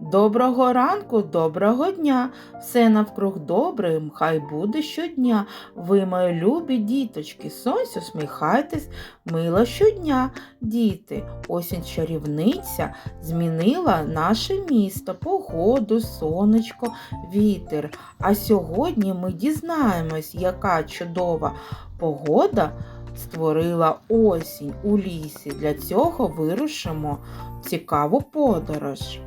Доброго ранку, доброго дня, все навкруг добре, хай буде щодня. Ви, мої любі діточки, сонцю сміхайтесь, мило щодня. Діти, осінь чарівниця змінила наше місто, погоду, сонечко, вітер. А сьогодні ми дізнаємось, яка чудова погода створила осінь у лісі. Для цього вирушимо цікаву подорож.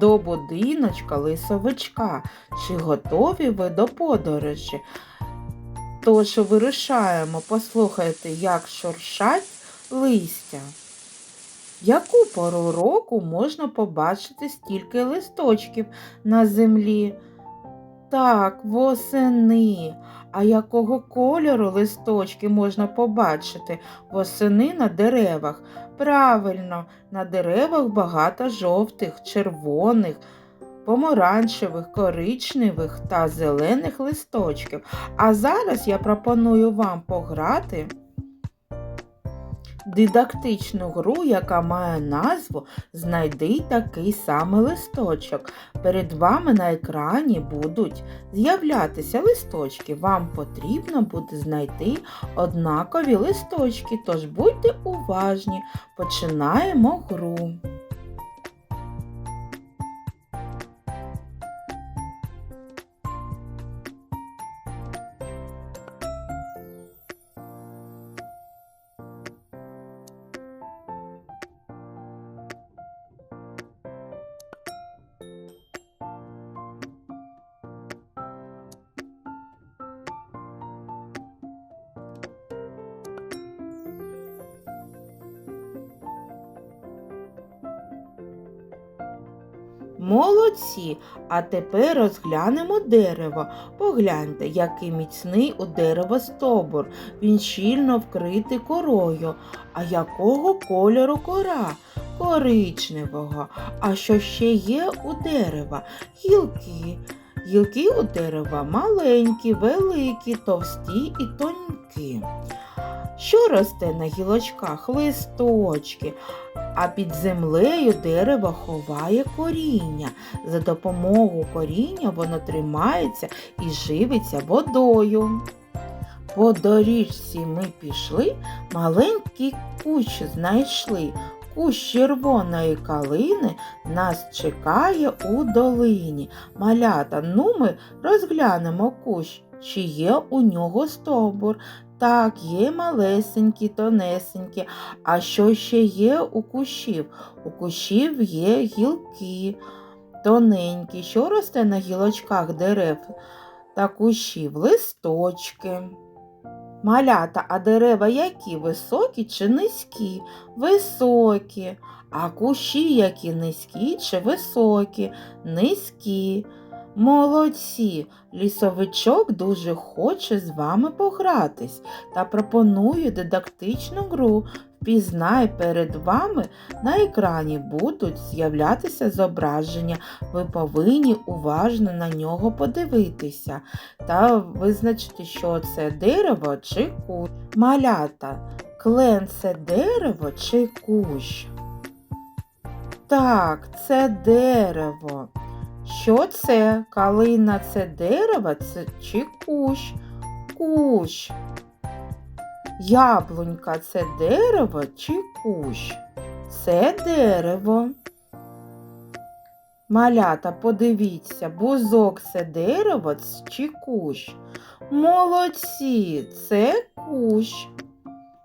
До будиночка лисовичка. Чи готові ви до подорожі? Тож вирушаємо, послухайте, як шуршать листя. Яку пору року можна побачити стільки листочків на землі? Так, восени. А якого кольору листочки можна побачити восени на деревах? Правильно, на деревах багато жовтих, червоних, помаранчевих, коричневих та зелених листочків. А зараз я пропоную вам пограти дидактичну гру, яка має назву Знайди такий самий листочок. Перед вами на екрані будуть з'являтися листочки. Вам потрібно буде знайти однакові листочки, тож будьте уважні. Починаємо гру. Молодці! А тепер розглянемо дерево. Погляньте, який міцний у дерева стовбур. Він щільно вкритий корою. А якого кольору кора? Коричневого. А що ще є у дерева? Гілки. Гілки у дерева маленькі, великі, товсті і тонкі. Що росте на гілочках? Листочки, а під землею дерево ховає коріння. За допомогою коріння воно тримається і живиться водою. По доріжці ми пішли, маленький кущ знайшли. Кущ червоної калини нас чекає у долині. Малята, ну ми розглянемо кущ, чи є у нього стовбур. Так, є малесенькі, тонесенькі. А що ще є у кущів? У кущів є гілки тоненькі, що росте на гілочках дерев та кущів, листочки. Малята, а дерева які високі чи низькі? Високі. А кущі які низькі чи високі? Низькі. Молодці! Лісовичок дуже хоче з вами погратись та пропонує дидактичну гру. Впізнай перед вами на екрані будуть з'являтися зображення. Ви повинні уважно на нього подивитися та визначити, що це дерево чи кущ. Малята, клен це дерево чи кущ? Так, це дерево. Що це? Калина це дерево це чи кущ? Кущ. Яблунька це дерево чи кущ? Це дерево. Малята, подивіться, бузок це дерево чи кущ? Молодці, це кущ.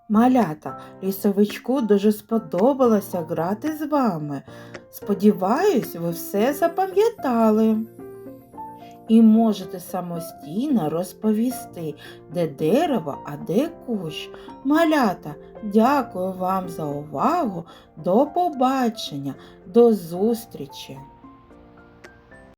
Малята, лісовичку дуже сподобалося грати з вами. Сподіваюсь, ви все запам'ятали. І можете самостійно розповісти, де дерево, а де кущ. Малята, дякую вам за увагу. До побачення, до зустрічі!